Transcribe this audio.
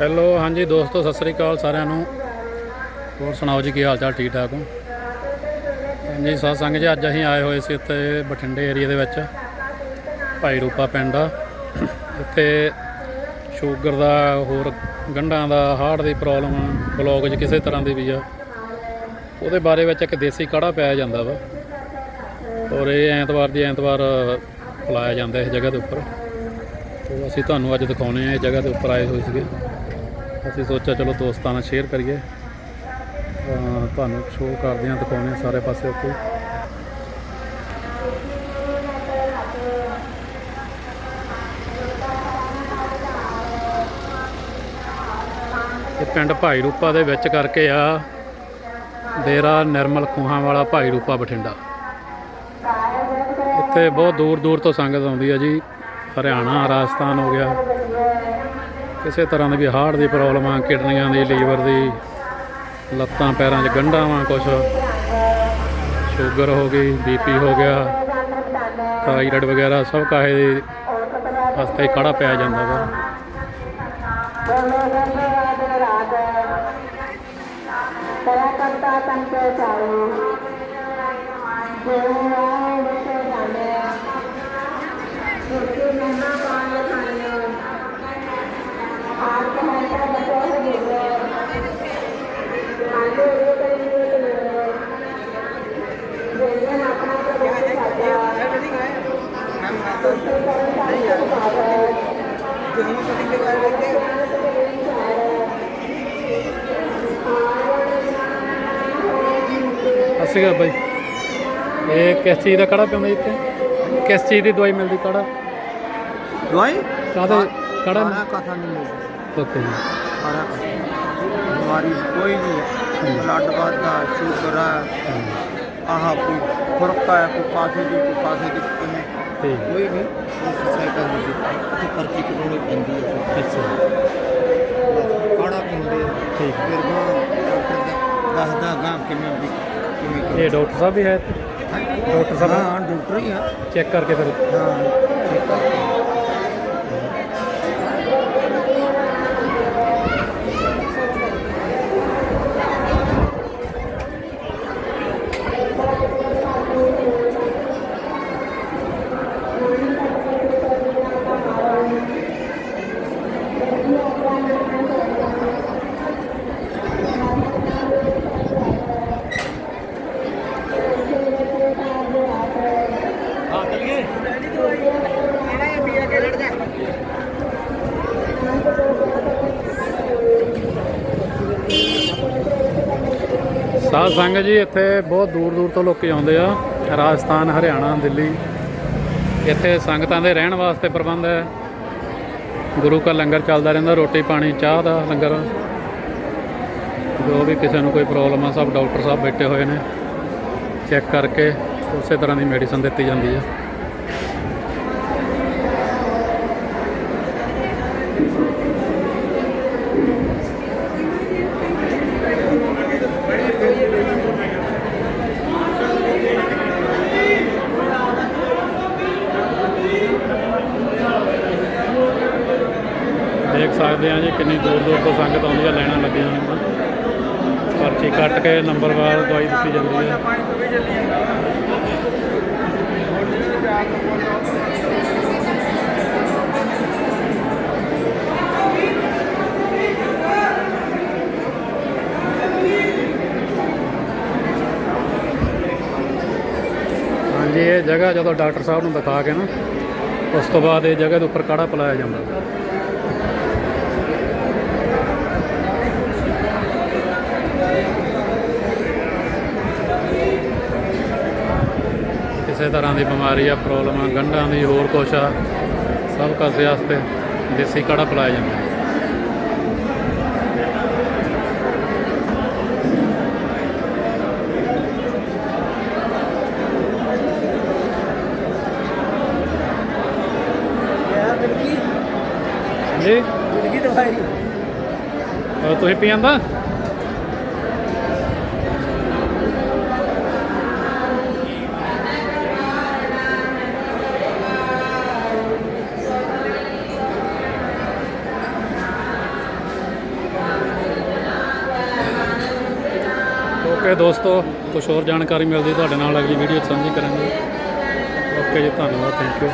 Hello, ਹਾਂਜੀ ਦੋਸਤੋ, ਸਤਿ ਸ੍ਰੀ ਅਕਾਲ ਸਾਰਿਆਂ ਨੂੰ। ਹੋਰ ਸੁਣਾਓ ਜੀ, ਕੀ ਹਾਲ ਚਾਲ ਠੀਕ ਠਾਕ ਹੋ? ਹਾਂਜੀ ਸਾਧ ਸੰਗ ਜੀ, ਅੱਜ ਅਸੀਂ ਆਏ ਹੋਏ ਸੀ ਇੱਥੇ ਬਠਿੰਡੇ ਏਰੀਆ ਦੇ ਵਿੱਚ, ਭਾਈ ਰੂਪਾ ਪਿੰਡ। ਆ ਇੱਥੇ ਸ਼ੂਗਰ ਦਾ ਹੋਰ ਗੰਢਾਂ ਦਾ, ਹਾਰਟ ਦੀ ਪ੍ਰੋਬਲਮ ਬਲੌਕ 'ਚ ਕਿਸੇ ਤਰ੍ਹਾਂ ਦੀ ਵੀ ਆ। ਉਹਦੇ ਬਾਰੇ ਵਿੱਚ ਇੱਕ ਦੇਸੀ ਕਾੜਾ ਪਾਇਆ ਜਾਂਦਾ ਵਾ। ਔਰ ਇਹ ਐਤਵਾਰ ਦੀ ਐਤਵਾਰ ਪਿਲਾਇਆ ਜਾਂਦਾ ਇਸ ਜਗ੍ਹਾ ਦੇ ਉੱਪਰ। ਤੇ ਅਸੀਂ ਤੁਹਾਨੂੰ ਅੱਜ ਦਿਖਾਉਣੇ ਆ, ਇਹ ਜਗ੍ਹਾ ਦੇ ਉੱਪਰ ਆਏ ਹੋਏ ਸੀਗੇ। ਅਸੀਂ ਸੋਚਿਆ ਚਲੋ ਦੋਸਤਾਂ ਨਾਲ ਸ਼ੇਅਰ ਕਰੀਏ। ਤੁਹਾਨੂੰ ਸ਼ੋਅ ਕਰਦੇ ਹਾਂ ਦਿਖਾਉਂਦੇ ਹਾਂ ਸਾਰੇ ਪਾਸੇ ਉੱਤੇ। ਇਹ ਪਿੰਡ ਭਾਈ ਰੂਪਾ ਦੇ ਵਿੱਚ ਕਰਕੇ ਆ ਡੇਰਾ ਨਿਰਮਲ ਖੂਹਾਂ ਵਾਲਾ ਭਾਈ ਰੂਪਾ ਬਠਿੰਡਾ। ਇੱਥੇ ਬਹੁਤ ਦੂਰ ਦੂਰ ਤੋਂ ਸੰਗਤ ਆਉਂਦੀ ਹੈ ਜੀ। ਹਰਿਆਣਾ, ਰਾਜਸਥਾਨ ਹੋ ਗਿਆ। ਕਿਸੇ ਤਰ੍ਹਾਂ ਦੀ ਵੀ ਹਾਰਟ ਦੀ ਪ੍ਰੋਬਲਮ ਆ, ਕਿਡਨੀਆਂ ਦੀ, ਲੀਵਰ ਦੀ, ਲੱਤਾਂ, ਪੈਰਾਂ 'ਚ ਗੰਢਾਂ ਵਾਂ ਕੁਛ। ਸ਼ੂਗਰ ਹੋ ਗਈ ਬੀਪੀ ਹੋ ਗਿਆ ਥਾਇਰਾਇਡ ਵਗੈਰਾ ਸਭ ਕਾਹੇ ਦੇ ਵਾਸਤੇ ਕਾੜਾ ਪਿਆ ਜਾਂਦਾ ਵਾ। ਕਰਤਾ ਤੰਤ ਚਾਲੂ। ਦੇਵਾ ਵਿਸੇ ਜਾਣੇ ਸੁਖੀ ਮਨਾ ਪਾਣ ਖਾਣੇ ਆਪ ਹੈ ਤਾਂ ਬਚੋ ਹੋ ਗਏ ਆਲੂ ਇਹ ਕਰੀ ਇਹ ਕਰੀ ਜੇ ਆਪਣਾ ਪ੍ਰਭੂ ਸਾਡਾ ਅਸੀਂ ਗਾ ਬਾਈ। ਇਹ ਕਿਸ ਚੀਜ਼ ਦਾ ਕਾੜਾ ਪਿਆਉਂਦਾ ਜੀ ਇੱਥੇ? ਕਿਸ ਚੀਜ਼ ਦੀ ਦਵਾਈ ਮਿਲਦੀ ਕਾੜਾ? ਦਵਾਈ? ਕਾਹਦਾ ਕਾੜਾ ਸਾਰਾ ਕਥਾ ਨਹੀਂ ਮਿਲਦਾ। ਓਕੇ ਜੀ। ਸਾਰਾ ਬਿਮਾਰੀ ਕੋਈ ਨਹੀਂ ਬਲੱਡ ਵਾਦਾ ਸ਼ੂਗਰ ਆਹ ਕੋਈ ਫ਼ਰਕ ਹੈ ਕੋਈ ਕਾਸੇ ਦੀ ਕੋਈ ਕਾਸੇ ਦੀ ਕੋਈ ਐਕਸਰਸਾਈਜ਼ ਕਰਨੀ ਦੀ ਇੱਥੇ ਪਰਚੀ ਕਰਾਉਣੀ ਪੈਂਦੀ ਹੈ ਅੱਛਾ ਕਾੜਾ ਪੀਂਦੇ ਆ। ਠੀਕ ਫਿਰ ਗਾਂ ਡਾਕਟਰ ਦਾ ਦੱਸਦਾ ਗਾਂ ਕਿਵੇਂ ਵੀ ਕਿਵੇਂ। ਇਹ ਡਾਕਟਰ ਸਾਹਿਬ ਵੀ ਹੈ ਇੱਥੇ? ਡਾਕਟਰ ਸਾਹਿਬ? ਹਾਂ ਡਾਕਟਰ ਹੀ ਆ ਚੈੱਕ ਕਰਕੇ ਫਿਰ ਹਾਂ ਸਾਧ ਸੰਗਤ ਜੀ, ਇੱਥੇ ਬਹੁਤ ਦੂਰ ਦੂਰ ਤੋਂ ਲੋਕੀ ਆਉਂਦੇ ਆ। ਰਾਜਸਥਾਨ, ਹਰਿਆਣਾ, ਦਿੱਲੀ। ਇੱਥੇ ਸੰਗਤਾਂ ਦੇ ਰਹਿਣ ਵਾਸਤੇ ਪ੍ਰਬੰਧ ਹੈ। ਗੁਰੂ ਕਾ ਲੰਗਰ ਚੱਲਦਾ ਰਹਿੰਦਾ, ਰੋਟੀ ਪਾਣੀ, ਚਾਹ ਦਾ ਲੰਗਰ। ਜੋ ਵੀ ਕਿਸੇ ਨੂੰ ਕੋਈ ਪ੍ਰੋਬਲਮ ਆ, ਸਭ ਡਾਕਟਰ ਸਾਹਿਬ ਬੈਠੇ ਹੋਏ ਨੇ। ਚੈੱਕ ਕਰਕੇ ਉਸੇ ਤਰ੍ਹਾਂ ਦੀ ਮੈਡੀਸਨ ਦਿੱਤੀ ਜਾਂਦੀ ਹੈ ਦੇਖ ਸਕਦੇ ਆ ਜੀ ਕਿੰਨੀ ਦੂਰ ਦੂਰ ਤੋਂ ਸੰਗਤ ਆਉਂਦੀ ਆ ਲਾਈਨਾਂ ਲੱਗੀਆਂ ਹੋਈਆਂ। ਪਰਚੀ ਕੱਟ ਕੇ ਨੰਬਰਵਾਰ ਦਵਾਈ ਦਿੱਤੀ ਜਾਂਦੀ ਹੈ। ਹਾਂਜੀ, ਇਹ ਜਗ੍ਹਾ ਜਦੋਂ ਡਾਕਟਰ ਸਾਹਿਬ ਨੂੰ ਦਿਖਾ ਕੇ ਨਾ, ਉਸ ਤੋਂ ਬਾਅਦ ਇਹ ਜਗ੍ਹਾ ਦੇ ਉੱਪਰ ਕਾੜਾ ਪਿਲਾਇਆ ਜਾਂਦਾ। ਕਿਸੇ ਤਰ੍ਹਾਂ ਦੀ ਬਿਮਾਰੀ ਆ, ਪ੍ਰੋਬਲਮ ਆ, ਗੰਢਾਂ ਦੀ ਹੋਰ ਕੁਛ ਆ, ਸਭ ਕਾਸੇ ਵਾਸਤੇ ਦੇਸੀ ਕਾੜਾ ਪਿਲਾਇਆ ਜਾਂਦਾ। ਜੀ ਜ਼ਿੰਦਗੀ ਤਾਂ ਭਾਈ ਹੋਰ ਤੁਸੀਂ ਪੀ ਜਾਂਦਾ ਓਕੇ ਦੋਸਤੋ ਕੁਝ ਹੋਰ ਜਾਣਕਾਰੀ ਮਿਲਦੀ ਤੁਹਾਡੇ ਨਾਲ ਅਗਲੀ ਵੀਡੀਓ ਸਾਂਝੀ ਕਰਾਂਗੇ। ਓਕੇ ਜੀ ਧੰਨਵਾਦ ਥੈਂਕ ਯੂ